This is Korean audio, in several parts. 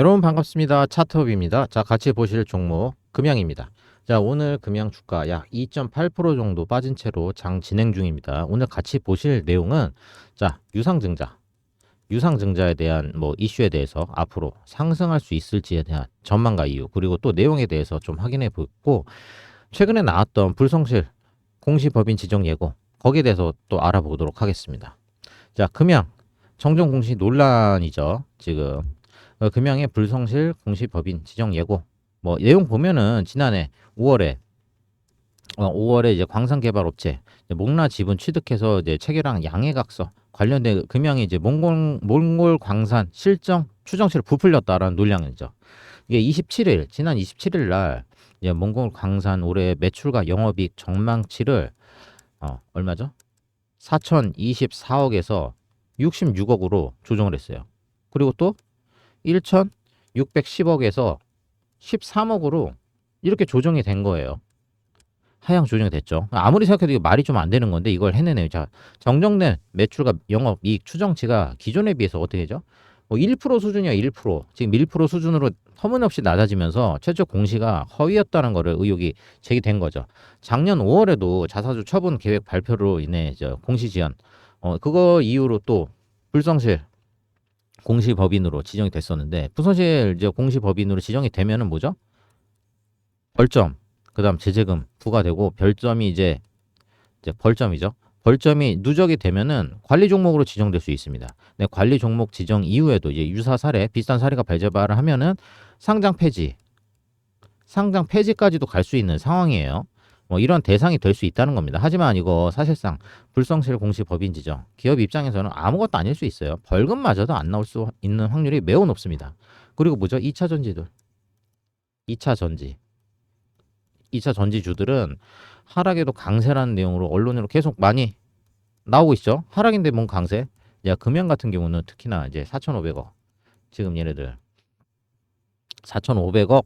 여러분 반갑습니다. 차트업입니다. 자, 같이 보실 종목 금양입니다. 자, 오늘 금양 주가 약 2.8% 정도 빠진 채로 장 진행 중입니다. 오늘 같이 보실 내용은 자, 유상증자. 유상증자에 대한 뭐 이슈에 대해서 앞으로 상승할 수 있을지에 대한 전망과 이유 그리고 또 내용에 대해서 좀 확인해 보고 최근에 나왔던 불성실 공시법인 지정 예고 거기에 대해서 또 알아보도록 하겠습니다. 자, 금양 정정 공시 논란이죠. 지금 어, 금양의 불성실 공시법인 지정 예고 뭐 내용 보면은 지난해 5월에 어, 5월에 이제 광산개발업체 목라 지분 취득해서 이제 체결한 양해각서 관련된 금양이 이제 몽골 몽골 광산 실정 추정치를 부풀렸다라는 논량이죠. 이게 27일 지난 27일 날 이제 몽골 광산 올해 매출과 영업이익 전망치를 어, 얼마죠? 4,024억에서 66억으로 조정을 했어요. 그리고 또 1,610억에서 13억으로 이렇게 조정이 된 거예요. 하향 조정이 됐죠. 아무리 생각해도 이거 말이 좀 안 되는 건데 이걸 해내네요. 자, 정정된 매출과 영업 이익 추정치가 기존에 비해서 어떻게 되죠? 뭐 1% 수준이야 1%. 지금 1% 수준으로 터무니없이 낮아지면서 최초 공시가 허위였다는 거를 의혹이 제기된 거죠. 작년 5월에도 자사주 처분 계획 발표로 인해 저 공시 지연 어 그거 이후로 또 불성실 공시 법인으로 지정이 됐었는데 불성실 이제 공시 법인으로 지정이 되면은 뭐죠? 벌점 그다음 제재금 부과되고 별점이 이제 이제 벌점이죠. 벌점이 누적이 되면은 관리 종목으로 지정될 수 있습니다. 네, 관리 종목 지정 이후에도 이제 유사 사례, 비슷한 사례가 발제발을 하면은 상장 폐지, 상장 폐지까지도 갈 수 있는 상황이에요. 뭐 이런 대상이 될 수 있다는 겁니다. 하지만 이거 사실상 불성실 공시 법인 지정 기업 입장에서는 아무것도 아닐 수 있어요. 벌금마저도 안 나올 수 있는 확률이 매우 높습니다. 그리고 뭐죠? 2차 전지들. 2차 전지. 2차 전지주들은 하락에도 강세라는 내용으로 언론으로 계속 많이 나오고 있죠. 하락인데 뭔 강세? 야, 금연 같은 경우는 특히나 이제 4,500억. 지금 얘네들 4,500억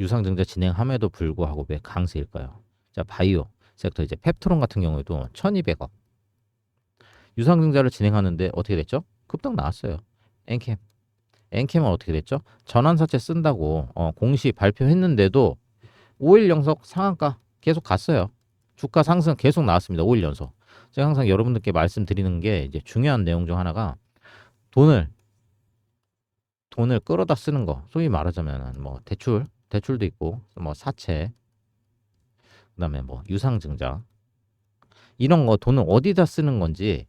유상증자 진행함에도 불구하고 왜 강세일까요? 자, 바이오 섹터 이제 펩트론 같은 경우에도 1,200억. 유상증자를 진행하는데 어떻게 됐죠? 급등 나왔어요. 엔캠. 엔캠은 어떻게 됐죠? 전환사채 쓴다고 어, 공시 발표했는데도 5일 연속 상한가 계속 갔어요. 주가 상승 계속 나왔습니다. 5일 연속. 제가 항상 여러분들께 말씀드리는 게 이제 중요한 내용 중 하나가 돈을 돈을 끌어다 쓰는 거. 소위 말하자면 뭐 대출, 대출도 있고 뭐 사채 그다음에 뭐 유상증자 이런 거 돈을 어디다 쓰는 건지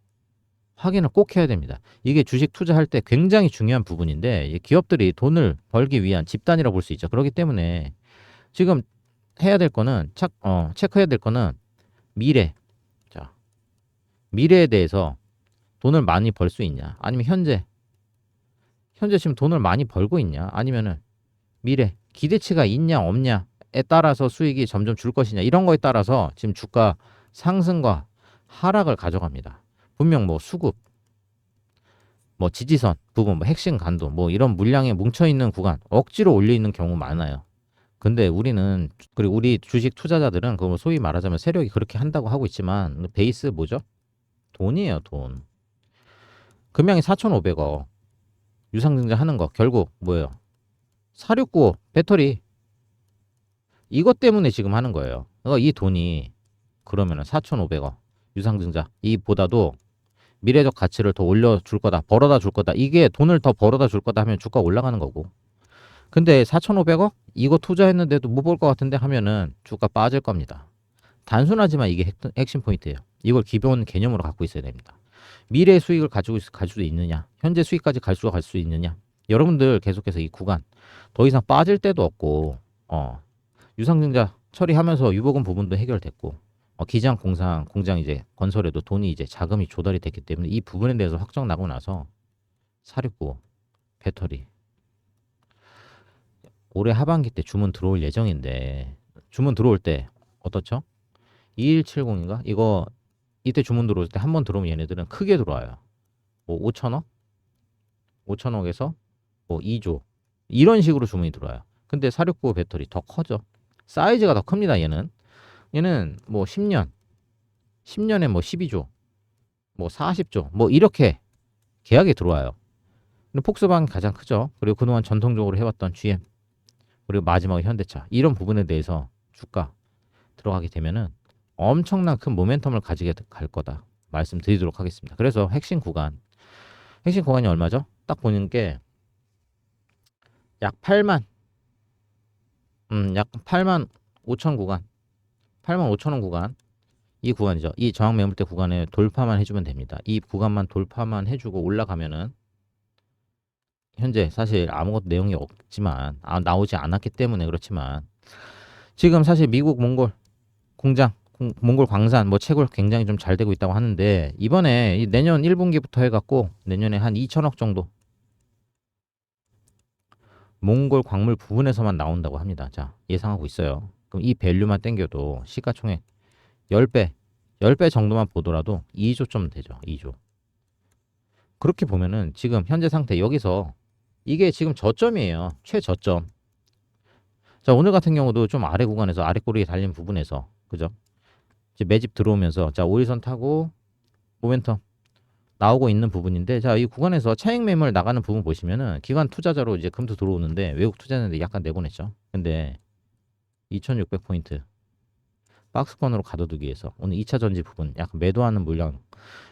확인을 꼭 해야 됩니다. 이게 주식 투자할 때 굉장히 중요한 부분인데 기업들이 돈을 벌기 위한 집단이라고 볼수 있죠. 그렇기 때문에 지금 해야 될 거는 착, 어, 체크해야 될 거는 미래. 자, 미래에 대해서 돈을 많이 벌 수 있냐? 아니면 현재 현재 지금 돈을 많이 벌고 있냐? 아니면은 미래 기대치가 있냐 없냐에 따라서 수익이 점점 줄 것이냐 이런 거에 따라서 지금 주가 상승과 하락을 가져갑니다. 분명 뭐 수급, 뭐 지지선 부분, 뭐 핵심 간도, 뭐 이런 물량에 뭉쳐 있는 구간 억지로 올려 있는 경우 많아요. 근데 우리는 그리고 우리 주식 투자자들은 그걸 소위 말하자면 세력이 그렇게 한다고 하고 있지만 베이스 뭐죠? 돈이에요, 돈. 금양이 4,500억. 유상증자 하는 거 결국 뭐예요? 469 배터리 이것 때문에 지금 하는 거예요. 그러니까 이 돈이 그러면은 4,500억 유상증자 이보다도 미래적 가치를 더 올려줄 거다, 벌어다 줄 거다. 이게 돈을 더 벌어다 줄 거다 하면 주가 올라가는 거고. 근데 4,500억 이거 투자했는데도 못 볼 것 같은데 하면은 주가 빠질 겁니다. 단순하지만 이게 핵, 핵심 포인트예요. 이걸 기본 개념으로 갖고 있어야 됩니다. 미래 수익을 가지고 있, 갈 수도 있느냐, 현재 수익까지 갈 수가 갈 수 있느냐. 여러분들 계속해서 이 구간 더 이상 빠질 때도 없고, 어, 유상증자 처리하면서 유보금 부분도 해결됐고, 어, 기장 공상 공장 이제 건설에도 돈이 이제 자금이 조달이 됐기 때문에 이 부분에 대해서 확정 나고 나서 사립고 배터리 올해 하반기 때 주문 들어올 예정인데 주문 들어올 때 어떻죠? 2170인가? 이거 이때 주문 들어올 때 한 번 들어오면 얘네들은 크게 들어와요. 뭐 5천억? 5천억에서 뭐 2조 이런 식으로 주문이 들어와요. 근데 469 배터리 더 커져. 사이즈가 더 큽니다. 얘는 얘는 뭐 10년 10년에 뭐 12조 뭐 40조 뭐 이렇게 계약이 들어와요. 근데 폭스바겐 가장 크죠. 그리고 그동안 전통적으로 해왔던 GM 그리고 마지막에 현대차 이런 부분에 대해서 주가 들어가게 되면은 엄청난 큰 모멘텀을 가지게 갈 거다 말씀드리도록 하겠습니다. 그래서 핵심 구간 핵심 구간이 얼마죠? 딱 보는 게 약 8만 음, 약 8만 5천 구간 8만 5천 원 구간 이 구간이죠. 이 저항 매물대 구간에 돌파만 해주면 됩니다. 이 구간만 돌파만 해주고 올라가면은 현재 사실 아무것도 내용이 없지만 아, 나오지 않았기 때문에 그렇지만 지금 사실 미국 몽골 공장 공- 몽골 광산 뭐 채굴 굉장히 좀 잘 되고 있다고 하는데 이번에 이 내년 1분기부터 해갖고 내년에 한 2천억 정도 몽골 광물 부분에서만 나온다고 합니다. 자 예상하고 있어요. 그럼 이 밸류만 땡겨도 시가총액 10배 10배 정도만 보더라도 2조 좀 되죠. 2조. 그렇게 보면은 지금 현재 상태 여기서 이게 지금 저점이에요. 최저점. 자, 오늘 같은 경우도 좀 아래 구간에서 아래 꼬리에 달린 부분에서 그죠? 이제 매집 들어오면서 자, 오일선 타고 모멘텀 나오고 있는 부분인데 자, 이 구간에서 차익 매물 나가는 부분 보시면은 기관 투자자로 이제 금투 들어오는데 외국 투자자인데 약간 내보냈죠. 근데 2600 포인트 박스권으로 가둬두기 위해서 오늘 2차 전지 부분 약간 매도하는 물량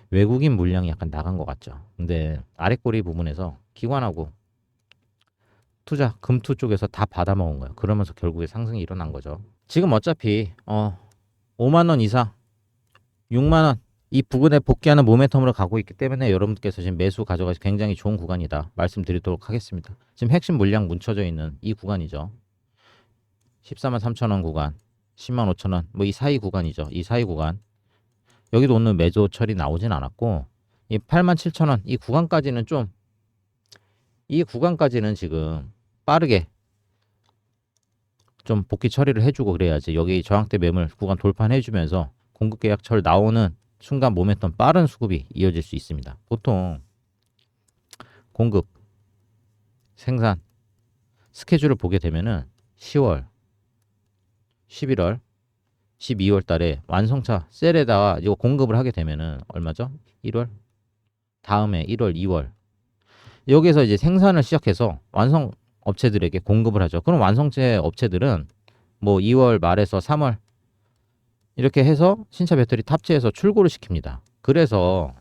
외국인 물량이 약간 나간 것 같죠. 근데 아래 꼬리 부분에서 기관하고 투자 금투 쪽에서 다 받아먹은 거예요. 그러면서 결국에 상승이 일어난 거죠. 지금 어차피 어 5만 원 이상, 6만 원 이 부근에 복귀하는 모멘텀으로 가고 있기 때문에 여러분께서 지금 매수 가져가시 굉장히 좋은 구간이다 말씀드리도록 하겠습니다. 지금 핵심 물량 뭉쳐져 있는 이 구간이죠. 14만 3천 원 구간, 10만 5천 원, 뭐 이 사이 구간이죠. 이 사이 구간. 여기도 오늘 매도 처리 나오진 않았고 이 8만 7천 원 이 구간까지는 좀 이 구간까지는 지금 빠르게 좀 복귀 처리를 해주고 그래야지 여기 저항대 매물 구간 돌파해주면서 공급 계약철 나오는 순간 모멘텀 빠른 수급이 이어질 수 있습니다. 보통 공급 생산 스케줄을 보게 되면은 10월, 11월, 12월 달에 완성차 셀에다가 이거 공급을 하게 되면은 얼마죠? 1월 다음에 1월, 2월 여기서 이제 생산을 시작해서 완성 업체들에게 공급을 하죠. 그럼 완성체 업체들은 뭐 2월 말에서 3월 이렇게 해서 신차 배터리 탑재해서 출고를 시킵니다. 그래서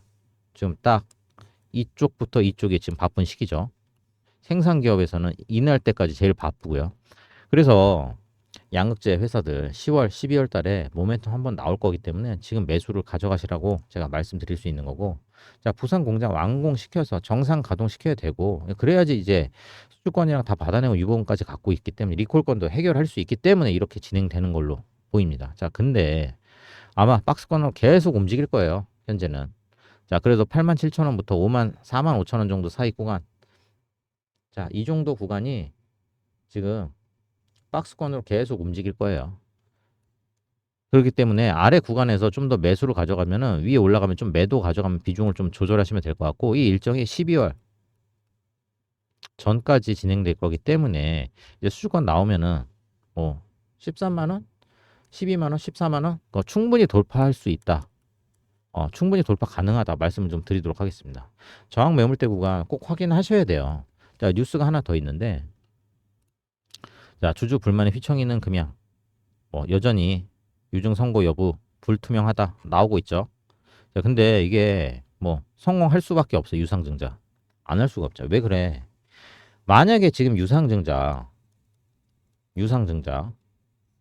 지금 딱 이쪽부터 이쪽이 지금 바쁜 시기죠. 생산 기업에서는 이날 때까지 제일 바쁘고요. 그래서 양극재 회사들 10월, 12월 달에 모멘텀 한번 나올 거기 때문에 지금 매수를 가져가시라고 제가 말씀드릴 수 있는 거고 자, 부산 공장 완공시켜서 정상 가동시켜야 되고 그래야지 이제 수주권이랑 다 받아내고 유보금까지 갖고 있기 때문에 리콜권도 해결할 수 있기 때문에 이렇게 진행되는 걸로 보입니다. 자, 근데 아마 박스권으로 계속 움직일 거예요. 현재는. 자, 그래도 8만 7천 원부터 5만 4만 5천 원 정도 사이 구간. 자, 이 정도 구간이 지금 박스권으로 계속 움직일 거예요. 그렇기 때문에 아래 구간에서 좀 더 매수를 가져가면은 위에 올라가면 좀 매도 가져가면 비중을 좀 조절하시면 될 것 같고 이 일정이 12월 전까지 진행될 거기 때문에 이제 수주권 나오면은 뭐 13만 원, 12만 원, 14만 원 어, 충분히 돌파할 수 있다. 어, 충분히 돌파 가능하다 말씀을 좀 드리도록 하겠습니다. 저항 매물대 구간 꼭 확인하셔야 돼요. 자, 뉴스가 하나 더 있는데 자, 주주 불만에 휘청이는 금양 뭐 여전히 유증 선고 여부 불투명하다 나오고 있죠. 자, 근데 이게 뭐 성공할 수밖에 없어요. 유상증자. 안 할 수가 없죠. 왜 그래? 만약에 지금 유상증자 유상증자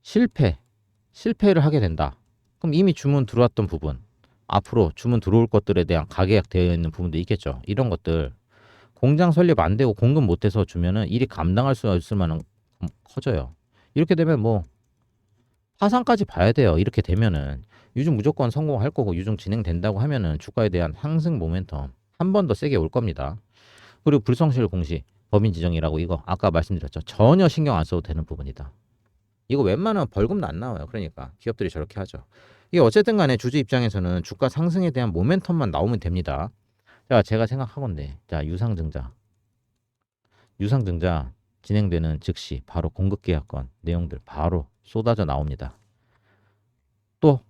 실패 실패를 하게 된다. 그럼 이미 주문 들어왔던 부분 앞으로 주문 들어올 것들에 대한 가계약 되어 있는 부분도 있겠죠. 이런 것들 공장 설립 안 되고 공급 못 해서 주면은 일이 감당할 수 있을 만한 커져요. 이렇게 되면 뭐 파산까지 봐야 돼요. 이렇게 되면은 유증 무조건 성공할 거고 유증 진행된다고 하면은 주가에 대한 상승 모멘텀 한 번 더 세게 올 겁니다. 그리고 불성실 공시 법인 지정이라고 이거 아까 말씀드렸죠. 전혀 신경 안 써도 되는 부분이다. 이거 웬만하면 벌금도 안 나와요. 그러니까 기업들이 저렇게 하죠. 이게 어쨌든 간에 주주 입장에서는 주가 상승에 대한 모멘텀만 나오면 됩니다. 자, 제가 생각하건데, 자, 유상증자. 유상증자 진행되는 즉시 바로 공급계약권 내용들 바로 쏟아져 나옵니다. 또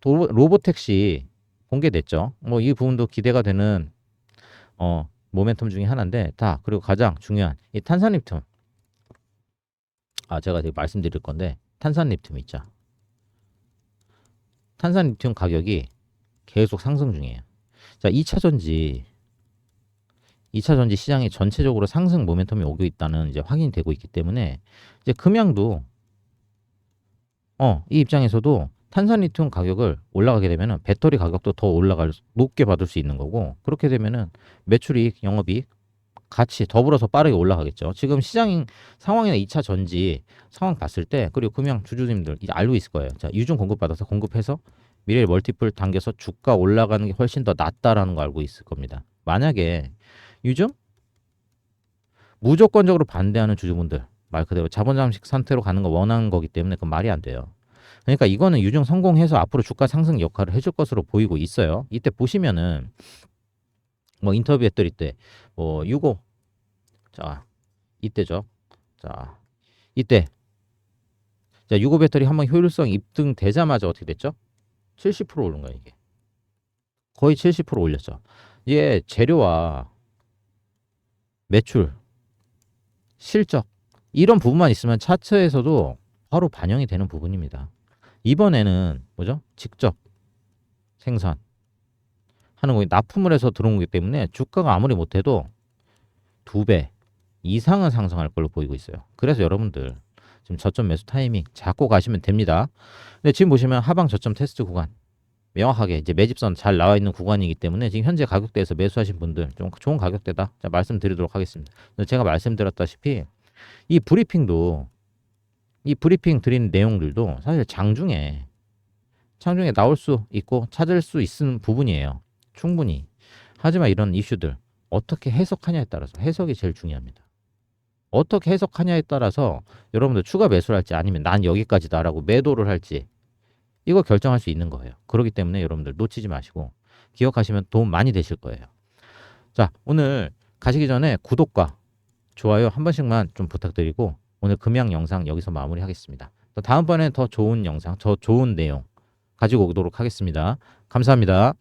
도- 로보택시 공개됐죠. 뭐 이 부분도 기대가 되는 어 모멘텀 중에 하나인데 다 그리고 가장 중요한 이 탄산립튬 아 제가 지금 말씀드릴 건데 탄산립튬 있죠 탄산 리튬 가격이 계속 상승 중이에요. 자, 2차 전지 2차 전지 시장이 전체적으로 상승 모멘텀이 오고 있다는 이제 확인이 되고 있기 때문에 이제 금양도 어, 이 입장에서도 탄산리튬 가격을 올라가게 되면은 배터리 가격도 더 올라갈 높게 받을 수 있는 거고 그렇게 되면은 매출이익, 영업이익 같이 더불어서 빠르게 올라가겠죠. 지금 시장 상황이나 2차 전지 상황 봤을 때 그리고 금양 주주님들 이제 알고 있을 거예요. 자, 유증 공급 받아서 공급해서 미래의 멀티플 당겨서 주가 올라가는 게 훨씬 더 낫다라는 거 알고 있을 겁니다. 만약에 유증 무조건적으로 반대하는 주주분들 말 그대로 자본 잠식 상태로 가는 거 원하는 거기 때문에 그 말이 안 돼요. 그러니까 이거는 유증 성공해서 앞으로 주가 상승 역할을 해줄 것으로 보이고 있어요. 이때 보시면은 뭐 인터뷰 했더니 때뭐 유고 자 이때죠. 자 이때 자 유고 배터리 한번 효율성 입증되자마자 어떻게 됐죠? 70% 오른 거예요 이게 거의 70% 올렸죠. 이게 재료와 매출, 실적 이런 부분만 있으면 차트에서도 바로 반영이 되는 부분입니다. 이번에는 뭐죠? 직접 생산 하는 거기 납품을 해서 들어온 거기 때문에 주가가 아무리 못해도 두 배 이상은 상승할 걸로 보이고 있어요. 그래서 여러분들 지금 저점 매수 타이밍 잡고 가시면 됩니다. 근데 지금 보시면 하방 저점 테스트 구간 명확하게 이제 매집선 잘 나와 있는 구간이기 때문에 지금 현재 가격대에서 매수하신 분들 좀 좋은 가격대다. 자, 말씀드리도록 하겠습니다. 제가 말씀드렸다시피 이 브리핑도 이 브리핑 드린 내용들도 사실 장중에 장중에 나올 수 있고 찾을 수 있는 부분이에요. 충분히. 하지만 이런 이슈들 어떻게 해석하냐에 따라서 해석이 제일 중요합니다. 어떻게 해석하냐에 따라서 여러분들 추가 매수를 할지 아니면 난 여기까지다라고 매도를 할지 이거 결정할 수 있는 거예요. 그렇기 때문에 여러분들 놓치지 마시고 기억하시면 도움 많이 되실 거예요. 자, 오늘 가시기 전에 구독과 좋아요 한 번씩만 좀 부탁드리고 오늘 금양 영상 여기서 마무리하겠습니다. 또 다음번에 더 좋은 영상, 더 좋은 내용 가지고 오도록 하겠습니다. 감사합니다.